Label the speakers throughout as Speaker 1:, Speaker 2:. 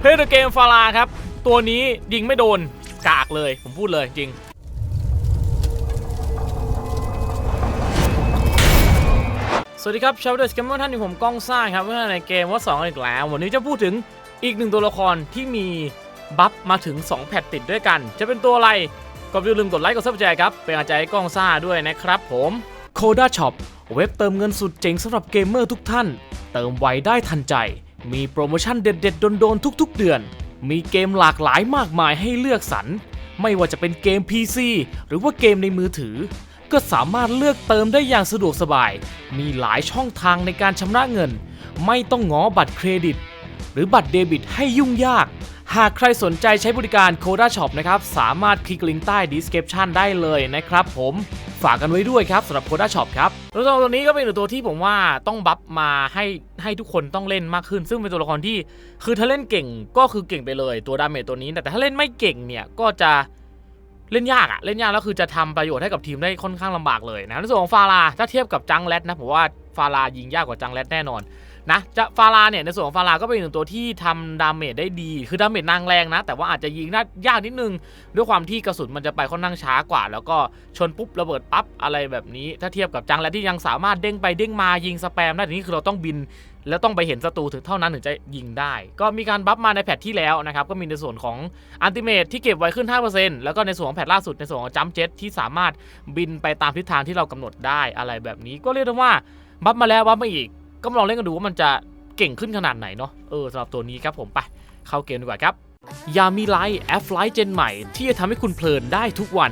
Speaker 1: เพลย์เกมฟาราครับ ตัวนี้ยิงไม่โดนกากเลย ผมพูดเลยจริงสวัสดีครับชาวเดสเกมเมอร์ท่านอยู่ผมก้องซ่าครับเมื่อในเกมว่า2อีกแล้ว วันนี้จะพูดถึงอีกหนึ่งตัวละครที่มีบัฟมาถึง 2 แพทติดด้วยกัน จะเป็นตัวอะไรก็อย่าลืมกดไลค์กดซับสไครต์ครับ เป็นกำลังใจให้ก้องซ่าด้วยนะครับผม Coda Shop เว็บเติมเงินสุดเจ๋งสำหรับเกมเมอร์ทุกท่าน เติมไวได้ทันใจ มีโปรโมชั่นเด็ดๆ โดนๆ ทุกๆ เดือน มีเกมหลากหลายมากมายให้เลือกสรร ไม่ว่าจะเป็นเกม PC หรือว่าเกมในมือถือ ก็สามารถเลือกเติมได้อย่างสะดวกสบาย มีหลายช่องทางในการชำระเงิน ไม่ต้องง้อบัตรเครดิต หรือบัตรเดบิตให้ยุ่งยาก หากใครสนใจใช้บริการ Coda Shop นะครับ สามารถคลิกลิงก์ใต้ description ได้เลยนะครับผมฝากกันไว้ด้วยครับสำหรับ Coda Shop ครับตัวละครตัวนี้ก็เป็นหนึ่งตัวที่ผมว่าต้องบัฟมาให้ให้ทุกคนต้องเล่นมากขึ้น ซึ่งเป็นตัวละครที่คือถ้าเล่นเก่งก็คือเก่งไปเลยตัวดาเมจตัวนี้ แต่ถ้าเล่นไม่เก่งเนี่ยก็จะเล่นยากอะเล่นยากแล้วคือจะทำประโยชน์ให้กับทีมได้ค่อนข้างลำบากเลยนะในส่วนของฟาราถ้าเทียบกับจังแรดนะผมว่าฟารายิงยากกว่าจังแรดแน่นอน นะจะฟาราเนี่ยในส่วนของฟาราก็เป็นหนึ่งตัวที่ทำดาเมจได้ดี คือดาเมจนางแรงนะ แต่ว่าอาจจะยิงน่ายากนิดนึง ด้วยความที่กระสุนมันจะไปค่อนข้างช้ากว่า แล้วก็ชนปุ๊บระเบิดปั๊บอะไรแบบนี้ ถ้าเทียบกับจังและที่ยังสามารถเด้งไปเด้งมายิงสแปมได้ทีนี้คือเราต้องบิน แล้วต้องไปเห็นศัตรูถึงเท่านั้นถึงจะยิงได้ ก็มีการบัฟมาในแพทที่แล้วนะครับก็มีในส่วนของอันติเมทที่เก็บไว้ขึ้น 5%แล้วก็ในส่วนของแพทล่าสุดในส่วนของจัมเจ็ตที่สามารถบินไปตามทิศทางที่เรากำหนดได้อะไรแบบนี้ ก็เรียกได้ว่าบัฟมาแล้วบัฟมาอีก ก็มาลองเล่นกันดูว่ามันจะเก่งขึ้นขนาดไหนเนาะเออสำหรับตัวนี้ครับผมไปเข้าเกมดีกว่าครับยามีไลท์แอปไลท์เจนใหม่ที่จะทำให้คุณเพลินได้ทุกวัน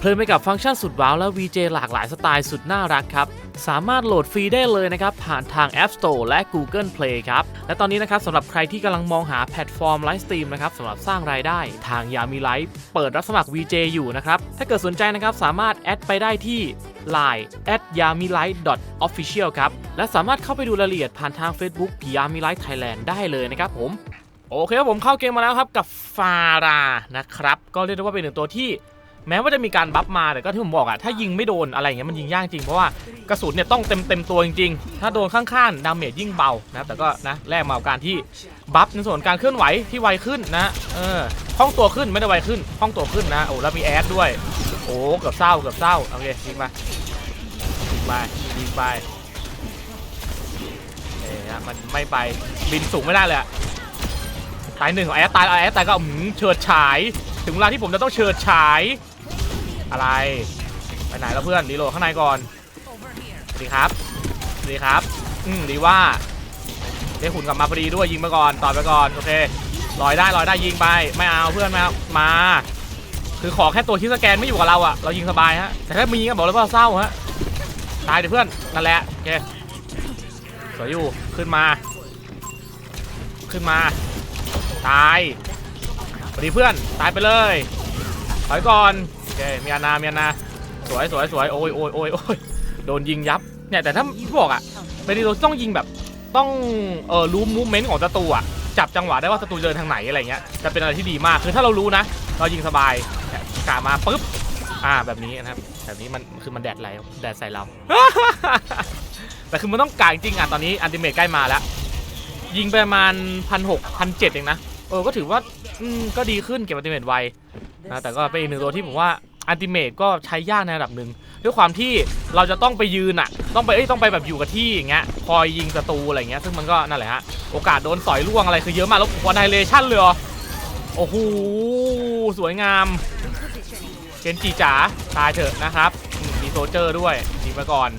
Speaker 1: เพลินไปกับฟังก์ชันสุดว้าวและ VJ หลากหลายสไตล์สุดน่ารักครับ สามารถโหลดฟรีได้เลยนะครับ ผ่านทาง App Store และ Google Play ครับ และตอนนี้นะครับสำหรับใครที่กำลังมองหาแพลตฟอร์มไลฟ์สตรีมนะครับสำหรับสร้างรายได้ทางยามีไลท์เปิดรับสมัคร VJ อยู่นะครับ ถ้าเกิดสนใจนะครับสามารถแอดไปได้ที่ Line at yamilight official ครับ และสามารถเข้าไปดูรายละเอียดผ่านทาง Facebook Yami Light Thailand ได้เลยนะครับผม โอเคครับผมเข้าเกมมาแล้วครับกับฟารานะครับ ก็เรียกได้ว่าเป็นหนึ่งตัวที่ แม้ว่าจะมีการบัฟมาแต่ก็ที่ผมบอกอะถ้ายิงไม่โดนอะไรอย่างเงี้ยมันยิงยากจริงเพราะว่ากระสุนเนี่ยต้องเต็มเต็มตัวจริงๆ ถ้าโดนข้างๆดาเมจยิ่งเบานะแต่ก็นะแลกมากับการที่บัฟในส่วนการเคลื่อนไหวที่ไวขึ้นนะเออห้องตัวขึ้นไม่ได้ไวขึ้นห้องตัวขึ้นนะโอ้แล้วมีแอดด้วยโอ้เกือบเศร้าเกือบเศร้าโอเคยิงมายิงไปยิงไปเอ๊ะมันไม่ไปบินสูงไม่ได้เลยอะตายหนึ่งของแอดตายแอดตายก็เฉิดฉาย ถึงเวลาที่ผมจะต้องเฉิดฉาย อะไรไปไหนแล้วเพื่อนรีโหลดข้างในก่อนสวัสดีครับสวัสดีครับ อืมดีว่าได้หุ่นกลับมาพอดีด้วยยิงไปก่อนต่อไปก่อนโอเคลอยได้ลอยได้ยิงไปไม่เอาเพื่อนมามา คือขอแค่ตัวที่สแกนไม่อยู่กับเราอะเรายิงสบายฮะแต่ถ้ามีก็บอกเลยว่าเศร้าฮะตายเดี๋ยวเพื่อนนั่นแหละโอเคสวยอยู่ขึ้นมา ขึ้นมาตายสวัสดีเพื่อนตายไปเลยถอยก่อนโอ เคมีอานามีอานาสวยสวยสวยโอ้ยโอ้ยโอ้ยโอ้ยโดนยิงยับเนี่ยแต่ถ้าบอกอะเป็นดีโต้องยิงแบบต้องเออรู้มูฟเมนต์ของศัตรูอะจับจังหวะได้ว่าศัตรูเดินทางไหนอะไรเงี้ยจะเป็นอะไรที่ดีมากคือถ้าเรารู้นะ เรายิงสบายเนี่ยกามาปุ๊บอ่าแบบนี้นะครับแบบนี้มันคือมันแดดไหลแดดใส่เราแต่คือมันต้องกาจริงอะตอนนี้อันติเมทใกล้มาแล้ว ยิงไปประมาณพันหกพันเจ็ดเองนะเออก็ถือว่าอืมก็ดีขึ้นเก็บอันติเมทไวนะแต่ก็เป็นอีกหนึ่งตัวที่ผมว่า อันติเมทก็ใช้ยากในระดับหนึ่งด้วยความที่เราจะต้องไปยืนอะต้องไปเอ้ยต้องไปแบบอยู่กับที่อย่างเงี้ยคอยยิงศัตรูอะไรเงี้ยซึ่งมันก็นั่นแหละฮะโอกาสโดนสอยล่วงอะไรคือเยอะมากแล้ววอนไดเลชั่นเลยโอ้โหสวยงามเกนจิจ๋าตายเถอะนะครับมีโซเจอร์ด้วยยิงไปก่อน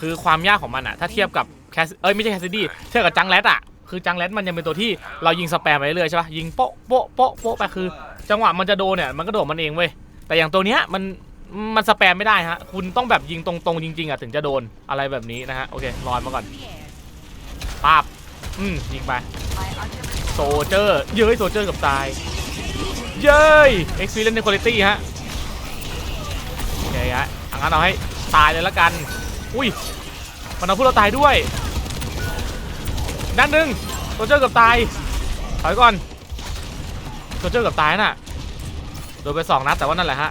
Speaker 1: คือความยากของมันอะถ้าเทียบกับแคสเอ้ยไม่ใช่แคสซิดี้เทียบกับจังแรดอะ คือจังแรดมันยังเป็นตัวที่เรายิงสแปมไปเรื่อยใช่ปะยิงโป๊ะโป๊ะโป๊ะโป๊ะไปคือ จังหวะมันจะโดนเนี่ยมันก็โดดมันเองเว้ยแต่อย่างตัวเนี้ยมันมันสแปมไม่ได้ฮะคุณต้องแบบยิงตรงๆจริงๆอะถึงจะโดนอะไรแบบนี้นะฮะโอเคลอยมาก่อนปาบอืมยิงไปโซเจอร์เย้ยโซเจอร์กับตาย เย้ยเอ็กซ์พีเรนในคุณภาพฮะโอเคฮะอังั้นเอาให้ตายเลยละกัน อุ้ยมันเอาพวกเราตายด้วย ด้านหนึ่งโซเจอร์กับตาย ถอยก่อนโซเจอร์เกับตายน่ะ โดนไปสองนัดแต่ว่านั่นแหละฮะ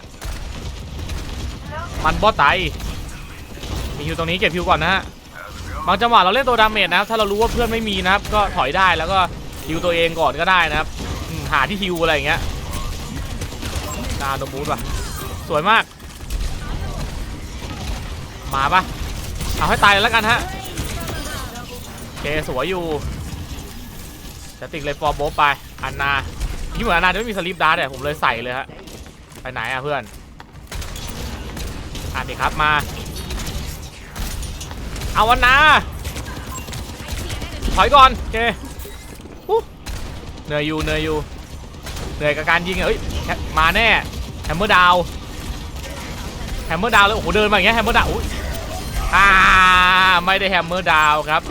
Speaker 1: มันบอสตาย มีฮิวตรงนี้เก็บฮิวก่อนนะฮะ บางจังหวะเราเล่นตัวดาเมจนะครับ ถ้าเรารู้ว่าเพื่อนไม่มีนะครับ ก็ถอยได้แล้วก็ฮิวตัวเองก่อนก็ได้นะครับ หาที่ฮิวอะไรอย่างเงี้ยนาโนบูทว่ะ สวยมาก มาปะเอาให้ตายแล้วกันฮะ เคสวยอยู่จะติกเลยฟอร์โบไปอันนายิ่เหมือนอันนาจะไม่มีสลิปดาร์เนี่ยผมเลยใส่เลยฮะไปไหนอะเพื่อนอ่านดิครับมา เอาวันนาถอยก่อนโอเคอู้เหนื่อยอยู่เหนื่อยอยู่เหนื่อยกับการยิงเอ้ยมาแน่แฮมเมอร์ดาวแฮมเมอร์ดาวเลยโอ้โหเดินมาอย่างเงี้ยแฮมเมอร์ดาวอุ๊ยอ่าไม่ได้แฮมเมอร์ดาวครับ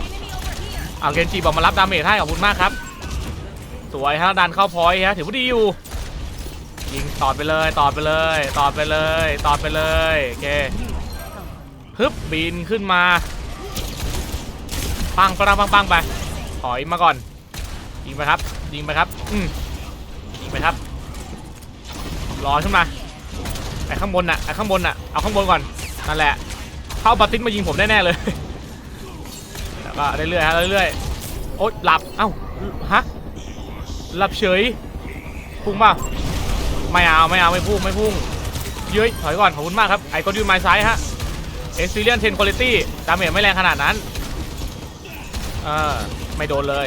Speaker 1: เอาเกนจิบอกมารับดาเมจให้ขอบคุณมากครับ สวยฮะดันเข้าพอยต์ฮะถือว่าดีอยู่ยิงตอดไปเลยตอดไปเลยตอดไปเลยตอดไปเลยโอเคฮึบบินขึ้นมาปังปังปังปังไปถอยมาก่อนยิงไปครับยิงไปครับอืมยิงไปครับรอขึ้นมาไอข้างบนน่ะไอข้างบนน่ะเอาข้างบนก่อนนั่นแหละเข้าปาติสมายิงผมแน่ๆเลย แล้วก็เรื่อยๆฮะเรื่อยๆโอ๊ยหลับเอ้าฮะหลับเฉยพุ่งเปล่าไม่เอาไม่เอาไม่พุ่งไม่พุ่งเย้ยถอยก่อนขอบคุณมากครับไอ้ก็ดูไม้ซ้ายฮะ Experience 10 Quality ดาเมจไม่แรงขนาดนั้นเออไม่โดนเลย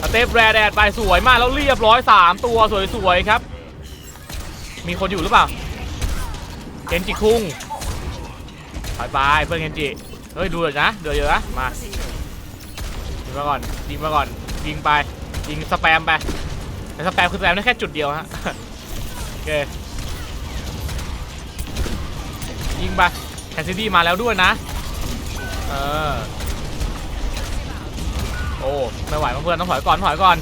Speaker 1: สเตปแรแดดไปสวยมากแล้วเรียบร้อย 3 ตัวสวยๆครับ มีคนอยู่หรือเปล่าเคนจิคุงบายบายเพื่อนเคนจิ เฮ้ยดูเลยนะเดือดเยอะนะมายิงมาก่อนยิงมาก่อนยิงไปยิงสแปมไปแต่สแปมคือสแปมได้แค่จุดเดียวฮะโอเคยิงไปแคสซิดี้มาแล้วด้วยนะเออโอ้ไม่ไหวเพื่อนต้องถอยก่อนถอยก่อน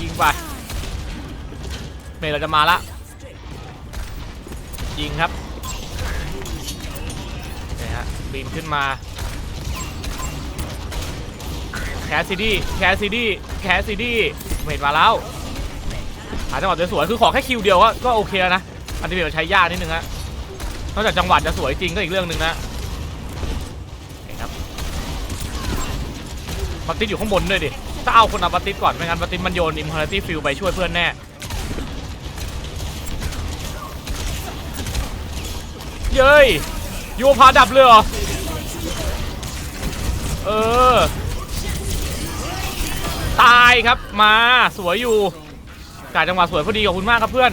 Speaker 1: ยิงไปเมย์เราจะมาละยิงครับ บินขึ้นมาแคสซิดี้แคสซิดี้แคสซิดี้เมย์มาแล้วหาจังหวะสวยๆคือขอแค่คิวเดียวก็ก็โอเคแล้วนะอันนี้เมย์ใช้ยากนิดนึงฮะนอกจากจังหวะจะสวยจริงก็อีกเรื่องหนึ่งนะนะครับปาติสอยู่ข้างบนด้วยดิถ้าเอาคนเอาปาติสก่อนไม่งั้นปาติสมันโยนอิมพาราตี้ฟิลไปช่วยเพื่อนแน่เย้ย ยูพาดับเลยเหรอ เออ ตายครับมาสวยอยู่กาจังหวะสวยพอดีขอบคุณมากครับเพื่อน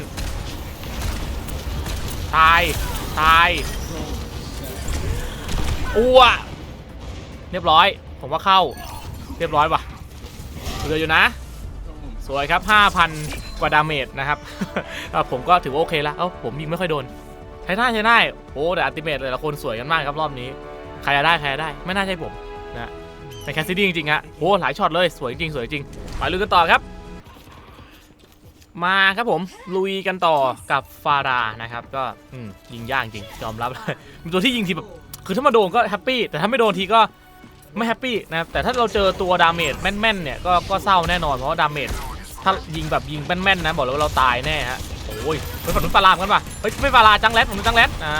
Speaker 1: ตาย ตายอ้วเรียบร้อย ผมว่าเข้า เรียบร้อยว่ะเหลืออยู่นะ สวยครับ 5,000 กว่าดาเมจนะครับ ผมก็ถือว่าโอเคแล้วเอ้าผมยิงไม่ค่อยโดน ช้ได้ใช้ได้โอ้แต่อัลติเมทแต่ละคนสวยกันมากครับรอบนี้ ใครจะได้ใครจะได้ไม่น่าใช่ผมนะแต่แคสซิดี้จริงๆอะโอ้หลายช็อตเลยสวยจริงสวยจริงไปลุยกันต่อครับ มาครับผมลุยกันต่อกับฟารานะครับ ก็อืยิงยากจริงยอมรับเป็นตัวที่ยิงทีแบบคือถ้ามาโดนก็แฮปปี้แต่ถ้าไม่โดนทีก็ไม่แฮปปี้นะครับแต่ถ้าเราเจอตัวดาเมจแม่นๆเนี่ยก็ก็เศร้าแน่นอนเพราะว่าดาเมจ ถ้ายิงแบบยิงแม่นๆนะบอกเลยว่าเราตายแน่ฮะโอ้ยไปฝั่งนู้นปลาลามกันป่ะเฮ้ยไม่ปลาลาจังแรดผมจังแรดอ่า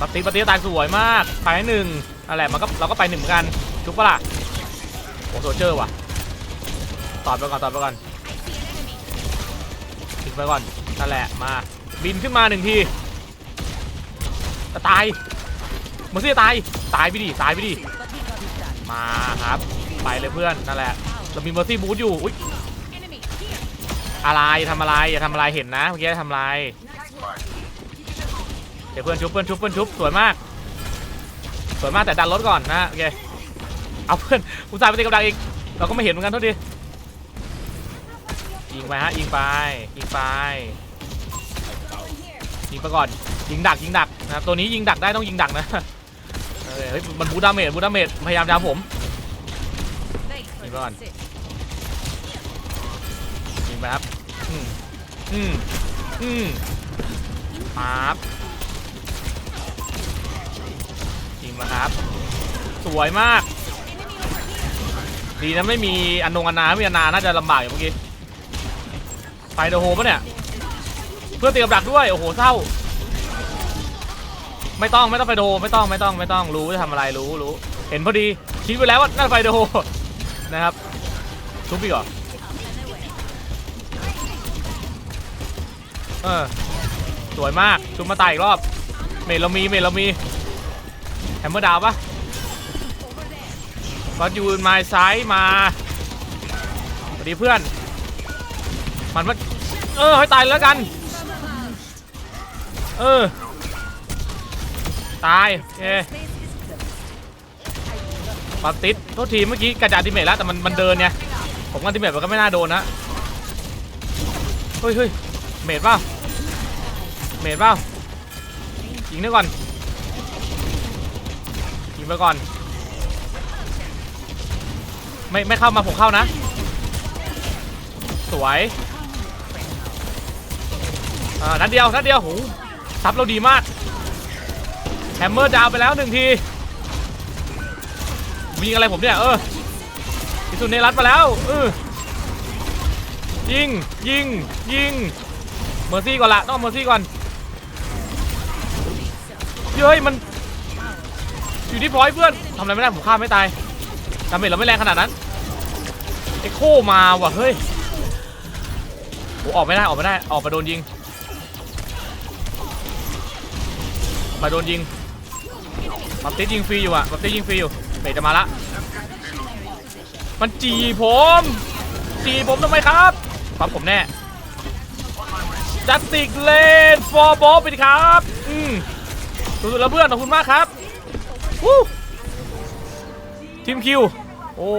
Speaker 1: ปฏิปฏิตายสวยมากไปหนึ่งนั่นแหละมันก็เราก็ไปหนึ่งเหมือนกันทุกปะล่ะโอ้โซเจอร์ว่ะตอบไปก่อนตอบไปก่อนทิ้งไปก่อนนั่นแหละมาบินขึ้นมาหนึ่งทีจะตายมันจะตายตายไปดิตายไปดิมาครับไปเลยเพื่อนนั่นแหละ เรามีเมอร์ซี่บูทอยู่อุ๊ยอะไรทำอะไรอย่าทำอะไรเห็นนะเมื่อกี้ทำอะไรเดี๋ยวเพื่อนชุบเพื่อนชุบเพื่อนชุบสวยมากสวยมากแต่ดันรถก่อนนะโอเคเอาเพื่อนอุตส่าห์ไปตีกับดักอีกเราก็ไม่เห็นเหมือนกันเท่าทียิงไปฮะยิงไปยิงไปยิงไปก่อนยิงดักยิงดักนะครับตัวนี้ยิงดักได้ต้องยิงดักนะเออเฮ้ยมันบูดาเมจบูดาเมจพยายามจะเอาผมยิงไปก่อนยิง ไปครับ อืม อืม อืมครับยิงมาครับ สวยมาก ดีนะไม่มีอันนงอันนาไม่มีอันนาน่าจะลำบากอยู่เมื่อกี้ไฟโดโฮปะเนี่ย เพื่อนตีกับดักด้วย โอ้โหเศร้า ไม่ต้องไม่ต้องไปโดไม่ต้องไม่ต้องไม่ต้องรู้จะทำอะไรรู้รู้ เห็นพอดีคิดไปแล้วว่าน่าไฟโดนะครับทุบอีกเหรอ เออ สวยมาก ชุบมาตายอีกรอบ เมดเรามี เมดเรามี แฮมเมอร์ดาวปะก็ยูนไม้ซ้ายมาสวัสดีเพื่อน มันมันเออ ให้ตายแล้วกัน เออ ตายโอปาติดโทษทีเมื่อกี้กระจายดิเมทแล้วแต่มันมันเดินไงผมว่าดิเมทมันก็ไม่น่าโดนนะ เฮ้ยเฮ้ยเมทเปล่า เมทเปล่ายิงด้วยก่อนยิงไปก่อน ไม่ไม่เข้ามาผมเข้านะ สวยอ่านัดเดียวนัดเดียวโหซับเราดีมากแฮมเมอร์ดาวไปแล้วหนึ่งทีมีอะไรผมเนี่ยเออพิสุนเนรัตมาแล้วเออยิงยิงยิงเมอร์ซี่ก่อนละต้องเมอร์ซี่ก่อน เฮ้ยมัน อยู่ที่พอยต์เพื่อนทำอะไรไม่ได้ผมฆ่าไม่ตายดาเมจเราไม่แรงขนาดนั้นเอ็กโคมาว่ะเฮ้ยโอ้ออกไม่ได้ออกไม่ได้ออกมาโดนยิง มาโดนยิงบัตติสยิงฟรีอยู่อะบัตติสยิงฟรีอยู่เมย์จะมาละมันจีผมจีผมทำไมครับปั๊บผมแน่จัสติกเลนฟอร์บอลไปดิครับ อืม สุดๆแล้วเพื่อนขอบคุณมากครับวู้ทีมคิว โอ้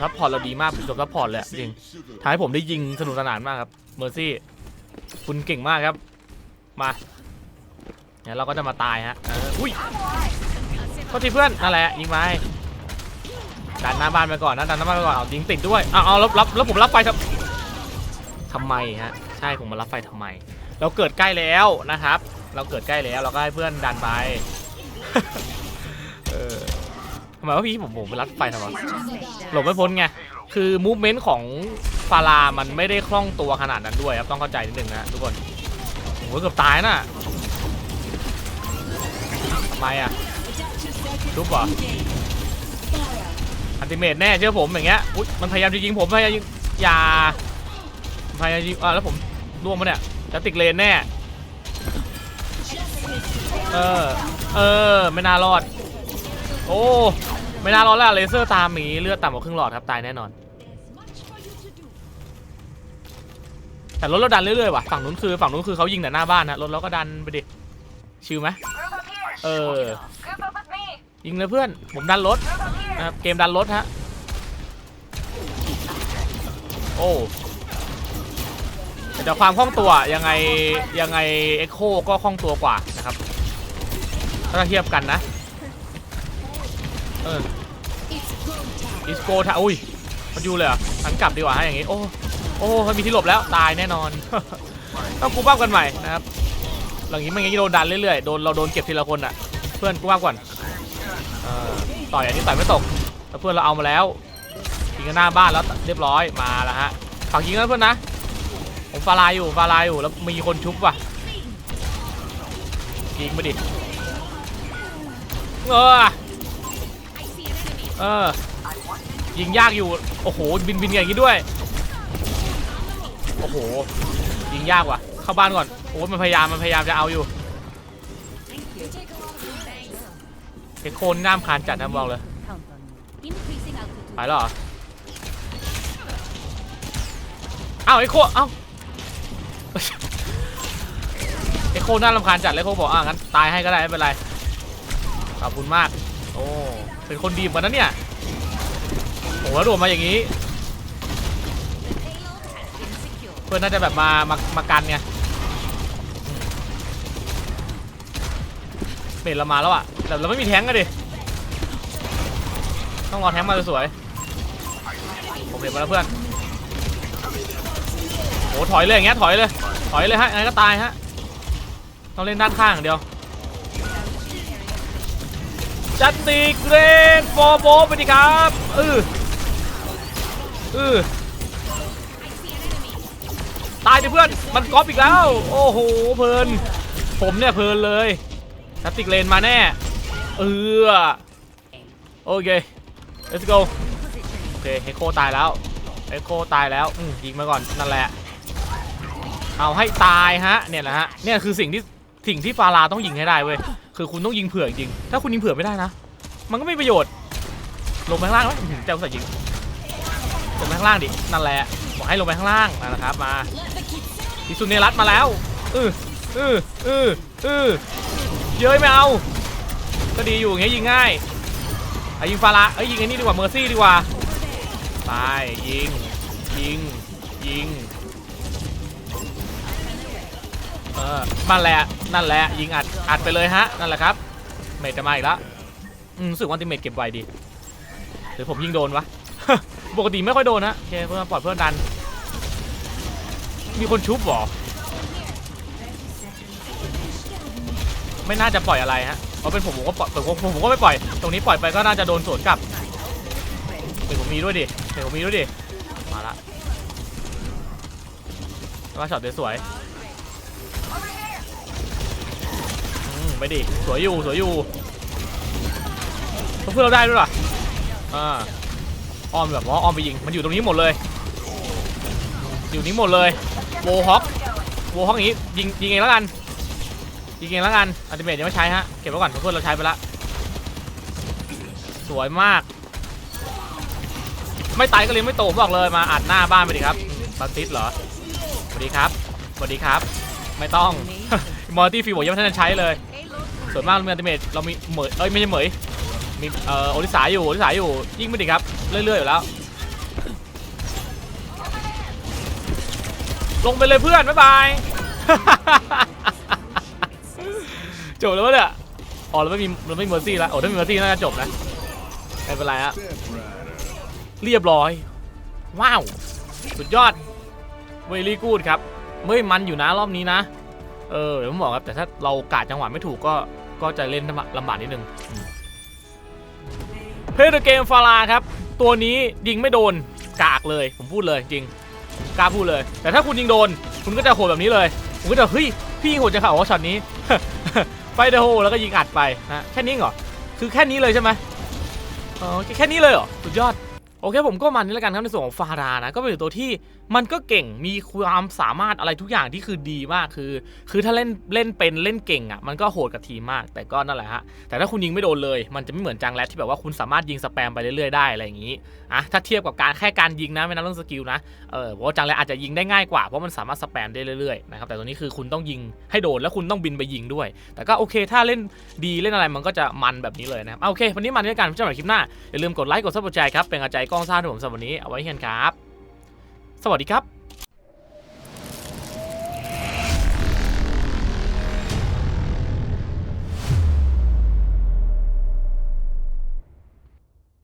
Speaker 1: ครับพอร์ตเราดีมากจบซัพพอร์ตเลยอะจริงท้ายผมได้ยิงสนุกสนานมากครับ เมอร์ซี่ คุณเก่งมากครับ มาเดี๋ยเราก็จะมาตายฮะเอออุ้ยโทษทีเพื่อนนั่นแหละยิงไปดันหน้าบ้านไปก่อนนะดันหน้าบ้านไปก่อนเอายิงติดด้วยเอาเอาแล้วรับแล้วผมรับไฟทำทำไมฮะ ใช่ผมมารับไฟทำไม เราเกิดใกล้แล้วนะครับ เราเกิดใกล้แล้วเราก็ให้เพื่อนดันไป เออทำไมว่าพี่ผมผมไปรับไฟทำไมหลบไม่พ้นไง คือมูฟเมนต์ของฟารามันไม่ได้คล่องตัวขนาดนั้นด้วยครับ ต้องเข้าใจนิดนึงนะทุกคนโอ้โหเกือบตายน่ะทำไมอะทุบเหรออันติเมตแน่เชื่อผมอย่างเงี้ยอุ๊ยมันพยายามจะยิงผมพยายามยิงอย่าพยายามยิงอะแล้วผมร่วงมาเนี่ยจะติดเลนแน่ เออ เออ ไม่น่ารอด โอ้ ไม่น่ารอดแล้วเลเซอร์ตามหมีเลือดต่ำกว่าครึ่งหลอดครับตายแน่นอน แต่รถเราดันเรื่อยๆว่ะ ฝั่งนู้นคือฝั่งนู้นคือเขายิงแต่หน้าบ้านนะรถเราก็ดันไปดิ ชิวไหมเออ ยิงเลยเพื่อน ผมดันรถนะครับเกมดันรถฮะ โอ้แต่ความคล่องตัวยังไงยังไงเอ็กโคก็คล่องตัวกว่านะครับ ถ้าเทียบกันนะ เอออิสโกทาอุ้ยมันอยู่เลยอะหันกลับดีกว่าฮะอย่างงี้ โอ้ โอ้มันมีที่หลบแล้ว ตายแน่นอน ต้องกูบ้ากันใหม่นะครับ หลังนี้มันย่างโดนดันเรื่อยๆ โดนเราโดนเก็บทีละคนอะ เพื่อนกูบ้าก่อนเออต่อยอันนี้ต่อยไม่ตกแต่เพื่อนเราเอามาแล้วยิงกันหน้าบ้านแล้วเรียบร้อย มาแล้วฮะฝากยิงนะเพื่อนนะ ผมฟาลายอยู่ ฟาลายอยู่ แล้วมีคนชุบว่ะยิงมาดิ เออเออยิงยากอยู่ โอ้โห บินบินอย่างนี้ด้วย โอ้โห ยิงยากว่ะ เข้าบ้านก่อน โอ้มันพยายาม มันพยายามจะเอาอยู่เอโคนน้ามคานจัดนะบอกเลย
Speaker 2: Increasing altitude.
Speaker 1: ไปแล้วเหรอ เอ้าเอ็กโค เอ้าเอ็กโคน่ารำคาญจัดเลยเอ็กโคบอกอะงั้นตายให้ก็ได้ไม่เป็นไร ขอบคุณมาก โอ้เป็นคนดีเหมือนกันนเนี่ยโอ้แล้วโดดมาอย่างนี้ เพื่อนน่าจะแบบมามามากันไงเมดเรามาแล้วอะแต่เราไม่มีแท้งก์อะดิต้องรอแท้งมาสวยๆผมเห็นมาแล้วเพื่อนโอ้ถอยเลยอย่างเงี้ยถอยเลยถอยเลยฮะยังไงก็ตายฮะต้องเล่นด้านข้างเดียว จัตติเกรนฟอร์โบไปดิครับเออเออตายดิเพื่อน มันก๊อปอีกแล้ว โอ้โห เพลิน ผมเนี่ยเพลินเลยทัตติกเลนมาแน่ เออ โอเค let's go โอเคเฮโคตายแล้วเฮโคตายแล้วยิงมาก่อน นั่นแหละ เอาให้ตายฮะ เนี่ยแหละฮะ เนี่ยคือสิ่งที่ สิ่งที่ฟาราต้องยิงให้ได้เว้ย คือคุณต้องยิงเผื่อจริงถ้าคุณยิงเผื่อไม่ได้นะ มันก็ไม่มีประโยชน์ ลงไปข้างล่างไหมเจ้าใส่ยิงลงไปข้างล่างดิ นั่นแหละ บอกให้ลงไปข้างล่างนั่นแหละครับมาอิซุเนรัตมาแล้วเออเออเออเออเย้ยไม่เอาก็ดีอยู่อย่างเงี้ยยิงง่ายไอ้ยิงฟาราเอ้ยยิงไอ้นี่ดีกว่าเมอร์ซี่ดีกว่าไปยิงยิงยิง เออนั่นแหละนั่นแหละยิงอัดอัดไปเลยฮะนั่นแหละครับเมทจะมาอีกแล้วอืมรู้สึกว่าติเมทเก็บไวดีหรือผมยิงโดนวะปกติไม่ค่อยโดนนะโอเคเพื่อนปล่อยเพื่อนดัน มีคนชุบหรอไม่น่าจะปล่อยอะไรฮะเพราะเป็นผมผมก็ปล่อยผมผมก็ไม่ปล่อย ตรงนี้ปล่อยไปก็น่าจะโดนสวนกลับเดี๋ยวผมมีด้วยดิเดี๋ยวผมมีด้วยดิ มาละว่าช็อตสวยๆ อืมไปดิ สวยอยู่ สวยอยู่เพื่อนเราได้ด้วยหรออ่าอ้อมแบบว่าอ้อมไปยิง มันอยู่ตรงนี้หมดเลย อยู่นี้หมดเลย โวฮอกโวฮอกอย่างนี้ ยิง ยิงเองแล้วกัน ยิงเองแล้วกัน อัลติเมทยังไม่ใช้ฮะ เก็บไว้ก่อนเพื่อนเราใช้ไปละ สวยมาก ไม่ตายก็เลยไม่โตบอกเลย มาอัดหน้าบ้านไปดิครับบาติสเหรอ สวัสดีครับ สวัสดีครับ ไม่ต้อง มอร์ตี้ฟีบอกยังไม่ทันใช้เลย ส่วนมากเรามีอัลติเมทเรามีเหมยเอ้ยไม่ใช่เหมยมีเอ่อโอริสาอยู่โอริสาอยู่ยิ่งไปดิครับเรื่อยๆอยู่แล้ว ลงไปเลยเพื่อนบ๊ายบายจบแล้วเนี่ยอ๋อเราไม่มีเราไม่มีเมอร์ซี่แล้วโอ้ถ้ามีเมอร์ซี่น่าจะจบนะไม่เป็นไรฮะเรียบร้อย ว้าว สุดยอดเวลี่กูดครับเฮ้ยมันอยู่นะรอบนี้นะ เออเดี๋ยวผมบอกครับ แต่ถ้าเรากาดจังหวะไม่ถูกก็ ก็จะเล่นลำบากนิดนึงเพเดเกมฟาราครับ ตัวนี้ยิงไม่โดนกากเลย ผมพูดเลยจริงกล้าพูดเลย แต่ถ้าคุณยิงโดน คุณก็จะโหดแบบนี้เลยผมก็จะเฮ้ยพี่ยิงโหดจะข่าวว่าช็อตนี้ไฟเดโฮแล้วก็ยิงอัดไปนะแค่นี้เหรอคือแค่นี้เลยใช่ไหมอ๋อแค่นี้เลยเหรอสุดยอดโอเคผมก็มันนี่แล้วกันครับในส่วนของฟารานะก็เป็นตัวที่มันก็เก่งมีความสามารถอะไรทุกอย่างที่คือดีมากคือ คือถ้าเล่นเล่นเป็นเล่นเก่งอะมันก็โหดกับทีมมาก แต่ก็นั่นแหละฮะแต่ถ้าคุณยิงไม่โดนเลย มันจะไม่เหมือนจังแรดที่แบบว่าคุณสามารถยิงสแปมไปเรื่อยๆได้อะไรอย่างนี้อะถ้าเทียบกับการแค่การยิงนะไม่นับเรื่องสกิลนะเออเพราะว่าจังแรดอาจจะยิงได้ง่ายกว่าเพราะมันสามารถสแปมได้เรื่อยๆนะครับแต่ตัวนี้คือคุณต้องยิงให้โดนแล้วคุณต้องบินไปยิงด้วย แต่ก็โอเค ถ้าเล่นดีเล่นอะไรมันก็จะมันแบบนี้เลยนะครับเอาโอเค วันนี้มันด้วยกันเจอกันใหม่คลิปหน้าอย่าลืมกดไลค์กดซับสไครต์ครับเป็นกำลังใจกล้องซ่าที่ผมสำหรับวันนี้เอาไว้เฮียนครับ สวัสดีครับ